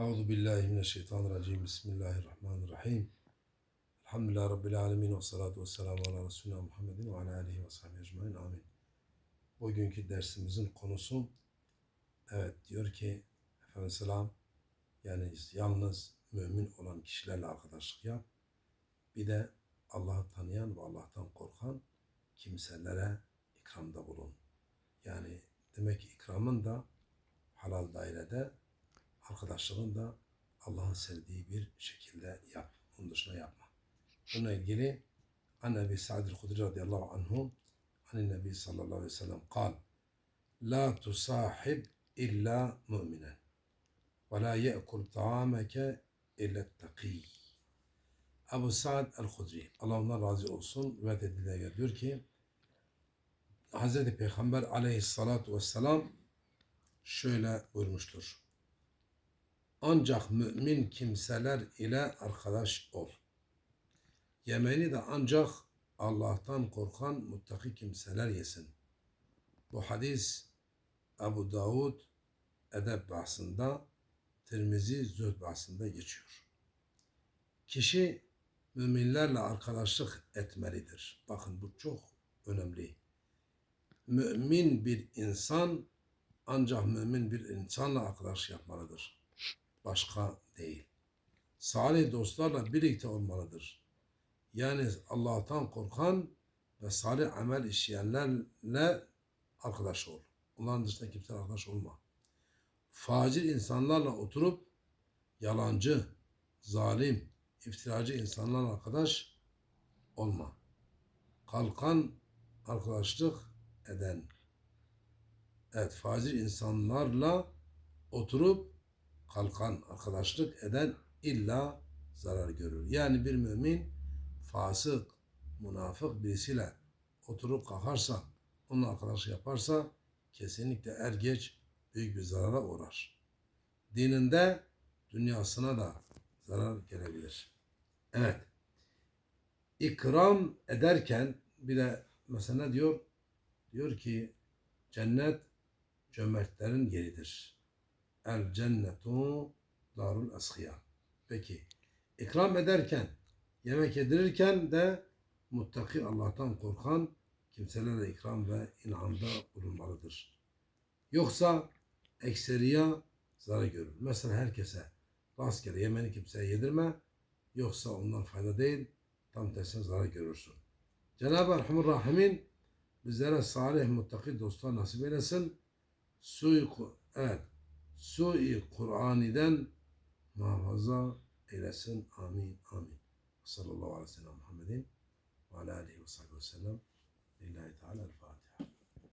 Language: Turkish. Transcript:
Euzu billahi mineşşeytanirracim. Bismillahirrahmanirrahim. Elhamdülillahi Rabbil alemin ve salatu ve selamu ala Resulina Muhammedin ve ala alihi ve sahbihi ecmain. Amin. Bugünkü dersimizin konusu evet diyor ki Efendimiz selam yani yalnız mümin olan kişilerle arkadaşlık yap. Bir de Allah'ı tanıyan ve Allah'tan korkan kimselere ikramda bulun. Yani demek ki ikramın da halal dairede arkadaşlığın da Allah'ın sevdiği bir şekilde yap. Onun dışında yapma. Bununla ilgili An Ebi Sa'd el-Hudri radıyallahu anhu An Nebi sallallahu aleyhi ve sellem kal La tusahib illa mu'minen ve la ye'kul ta'ameke illa takî Ebu Sa'd el-Hudri Allah ondan razı olsun ve dediler diyor ki Hz. Peygamber aleyhissalatu vesselam şöyle buyurmuştur. Ancak mümin kimseler ile arkadaş ol. Yemeğini de ancak Allah'tan korkan muttaki kimseler yesin. Bu hadis Ebu Davud Edeb bahsında, Tirmizi Zühd bahsında geçiyor. Kişi müminlerle arkadaşlık etmelidir. Bakın bu çok önemli. Mümin bir insan ancak mümin bir insanla arkadaş yapmalıdır. Başka değil. Salih dostlarla birlikte olmalıdır. Yani Allah'tan korkan ve salih amel işleyenlerle arkadaş ol. Onların dışında kimse arkadaş olma. Facir insanlarla oturup yalancı, zalim, iftiracı insanlarla arkadaş olma. Kalkan arkadaşlık eden evet facir insanlarla oturup kalkan arkadaşlık eden illa zarar görür. Yani bir mümin fasık, münafık birisiyle oturup kalkarsa, onunla arkadaş yaparsa kesinlikle er geç büyük bir zarara uğrar. Dininde, dünyasına da zarar gelebilir. Evet. İkram ederken bir de mesela diyor? Diyor ki cennet cömertlerin yeridir. El cennetu darul askiya. Peki ikram ederken, yemek yedirirken de muttaki Allah'tan korkan kimselere ikram ve inamda bulunmalıdır. Yoksa ekseriya zarar görür. Mesela herkese rastgele yemeni kimseye yedirme. Yoksa ondan fayda değil, tam tersine zarar görürsün. Cenab-ı Erhamur Rahimin bizlere salih, muttaki dostlar nasip eylesin. Sui, evet, sui Kur'an'iden muhafaza eylesin. Amin, amin. Sallallahu aleyhi ve sellem Muhammedin ve aleyhi ve sellem. Lillahi Teala el-Fatiha.